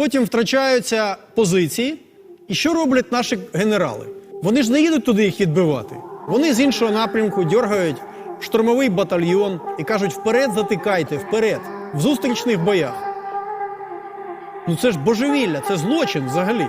Потім втрачаються позиції. І що роблять наші генерали? Вони ж не їдуть туди їх відбивати. Вони з іншого напрямку дергають штурмовий батальйон і кажуть: вперед затикайте, вперед, в зустрічних боях. Ну це ж божевілля, це злочин взагалі.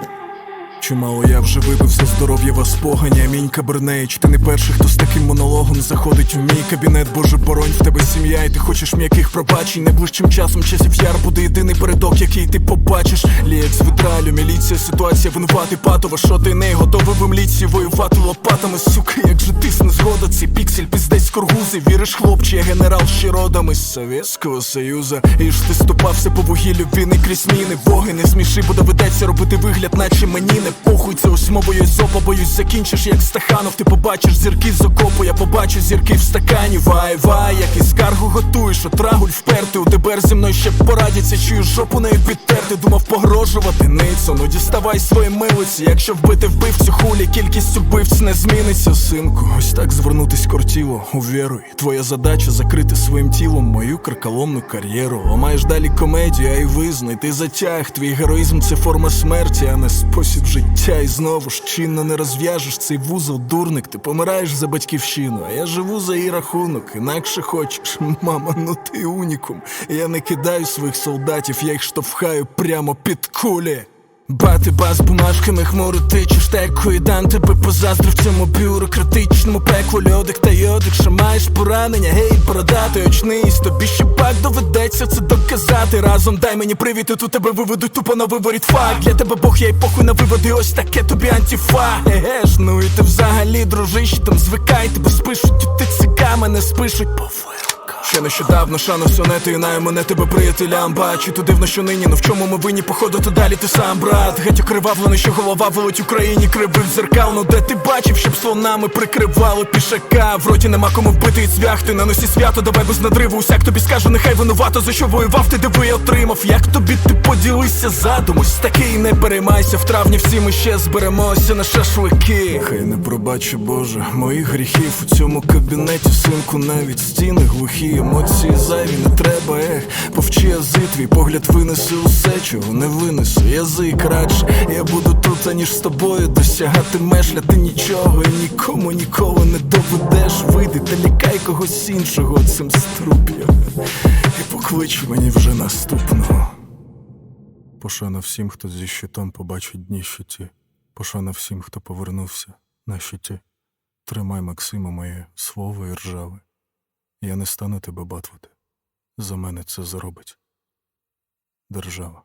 Чимало я вже випив за здоров'я вас погані, амінь Кабернеич Ти не перший, хто з таким монологом заходить у мій кабінет, Боже боронь, в тебе сім'я, і ти хочеш м'яких пробачень. Найближчим часом часів яр буде єдиний передок, який ти побачиш. Лієк з вітралю, міліція, ситуація винувати патова. Що ти не готовий в мліці воювати лопатами, сука, як же тисне згода, цей піксель піздець кургузи. Віриш, хлопче, я генерал ще родом із Совєтського Союзу. І ж ти ступався по вугіллю, війни крізь міни. Боги не сміши, бо доведеться робити вигляд, наче мені не похуй. Це ось мовою зопа, боюсь, закінчиш, як Стаханов. Ти побачиш зірки з окопу, я побачу зірки в стакані. Вай, вай, як і скаргу готуєш, от рагуль впертий. У ДБР зі мною ще порадяться, чую жопу нею підтерти. Думав погрожувати ницо, ну діставай свої милиці. Якщо вбити вбивцю хулі, кількість убивць не зміниться, синку. Ось так звернутись кортіло, увіруй. Твоя задача закрити своїм тілом мою карколомну кар'єру. Ламаєш далі комедію, а й визнай, ти затяг. Твій героїзм це форма смерті, а не спосіб життя. І знову ж чинно не розв'яжеш цей вузол, дурник. Ти помираєш за батьківщину, а я живу за її рахунок. Інакше хочеш, мама, ну ти унікум. Я не кидаю своїх солдатів, я їх штовхаю прямо під кулі. Бати бас бумажками хмурити чи штеку і дам тебе позаздрив в цьому бюрократичному пеклу льодик та йодик, що маєш поранення, гей, бородатий очнисть Тобі ще пак доведеться це доказати. Разом дай мені привіт, і тут тебе виведуть тупо на виворіт фак Для тебе Бог, я й похуй на виводи, ось таке тобі антіфа. Еге ж, ну і ти взагалі, дружище, там звикай, тебе спишуть, і ти цика мене спишуть. По вироках Ще нещодавно шану сонети і наю мене тебе приятелям. Бачу, то дивно, що нині, ну в чому ми винні, походу, то далі ти сам, брат? Геть окривавлено, що голова волоть Україні кривив зеркал Ну де ти бачив, щоб слонами прикривали пішака? В роті нема кому вбити і цвяхти На носі свято, давай без надриву. Усяк тобі скаже, нехай винувато, за що воював, ти диви отримав. Як тобі ти поділися задумось, такий не переймайся. В травні всі ми ще зберемося на шашлики. Хай не пробачу, Боже, моїх гріхів. У цьому кабінеті, синку, навіть стіни глухі, емоції зайві не треба, ех, повчи язи, твій погляд винесе усе, чого не винесу. Язик радше, я буду тут, аніж з тобою досягати мешля, ти нічого і нікому ніколи не доведеш. Вийди та лякай когось іншого цим струп'ям. І поклич мені вже наступного. Пошана всім, хто зі щитом побачить дні щиті. Пошана всім, хто повернувся на щиті. Тримай, Максима, моє слово і ржаве. Я не стану тебе батвати. За мене це зробить держава.